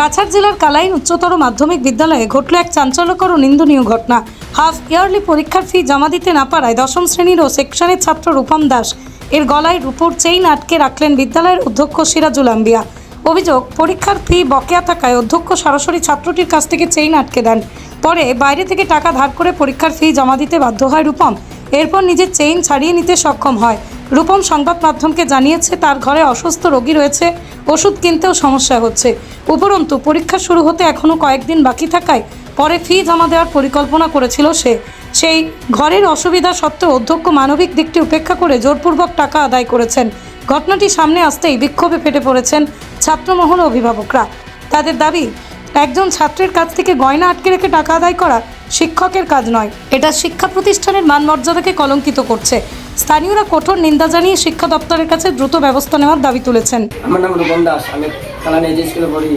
কাছাড় জেলার কালাইন উচ্চতর মাধ্যমিক বিদ্যালয়ে ঘটল এক চাঞ্চল্যকর ও নিন্দনীয় ঘটনা। হাফ ইয়ারলি পরীক্ষার ফি জমা দিতে না পারায় দশম শ্রেণির ও সেকশনের ছাত্র রূপম দাস এর গলায় রূপোর চেইন আটকে রাখলেন বিদ্যালয়ের অধ্যক্ষ সিরাজুল আম্বিয়া। অভিযোগ, পরীক্ষার ফি বকেয়া থাকায় অধ্যক্ষ সরাসরি ছাত্রটির কাছ থেকে চেইন আটকে দেন। পরে বাইরে থেকে টাকা ধার করে পরীক্ষার ফি জমা দিতে বাধ্য হয় রূপম। এরপর নিজের চেইন ছাড়িয়ে নিতে সক্ষম হয়। রূপম সংবাদ মাধ্যমকে জানিয়েছে, তার ঘরে অসুস্থ রোগী রয়েছে, ওষুধ কিনতেও সমস্যা হচ্ছে। উপরন্তু, পরীক্ষা শুরু হতে এখনও কয়েকদিন বাকি থাকায় পরে ফি জমা দেওয়ার পরিকল্পনা করেছিল সে। সেই ঘরের অসুবিধা সত্ত্বেও অধ্যক্ষ মানবিক দিকটি উপেক্ষা করে জোরপূর্বক টাকা আদায় করেছেন। ঘটনাটি সামনে আসতেই বিক্ষোভে ফেটে পড়েছেন ছাত্রমহল অভিভাবকরা। তাদের দাবি একজন ছাত্রের কাছ থেকে গয়না আটকে রেখে টাকা আদায় করা শিক্ষকের কাজ নয়। এটা শিক্ষা প্রতিষ্ঠানের মান মর্যাদাকে কলঙ্কিত করছে। স্থানীয়রা কঠোর নিন্দা জানিয়ে শিক্ষা দপ্তরের কাছে দ্রুত ব্যবস্থা নেওয়ার দাবি তুলেছেন। আমার নাম রূপম দাস। আমি কালান এজি স্কুলে পড়ি।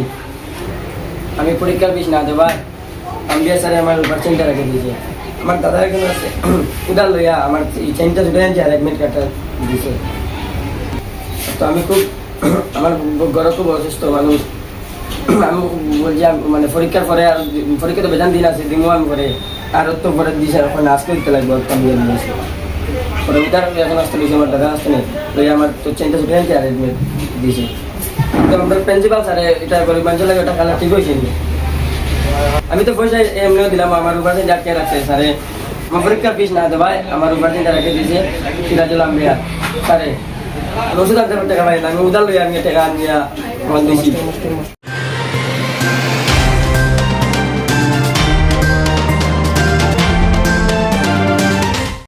আমি পরীক্ষার পিস না দেবাই আম্বিয়া স্যারে আমার উপর চেনটা রেখে দিয়েছে। আমার দাদা এখানে আছে উদার লইয়া আমার এই দুটো আনছে আর অ্যাডমিট কার্ডটা দিয়েছে। তো আমি খুব আমার ঘরে খুব অসুস্থ মানুষ। আমি বলছি মানে পরীক্ষার পরে আর পরীক্ষা তো দিন আছে দিনও আমি পরে। আর তো পরে দিয়েছে ওখানে আজকে দিতে লাগবে আমি দিয়েছি পরে উদার এখন আসতে দিয়েছে আমার দাদা আসতে নেই। লইয়া আমার তো চেনটা ছুটে আর অ্যাডমিট দিয়েছে তো আমাদের প্রিন্সিপাল স্যার এটা গরিব মানুষের লাগে, ওটা কালার ঠিক হয়েছে? আমি তো পয়সা এমনিও দিলাম, আমার উপর থেকে আটকে রাখছে স্যারে আমার পরীক্ষার ফিস না দেবাই আমার উপর থেকে রেখে দিয়েছে সিরাজুল আম্বিয়া স্যারে ওষুধ আনতে টাকা পাই না, আমি উদার লইয়া আমি টাকা আনিয়া আমার দিয়েছি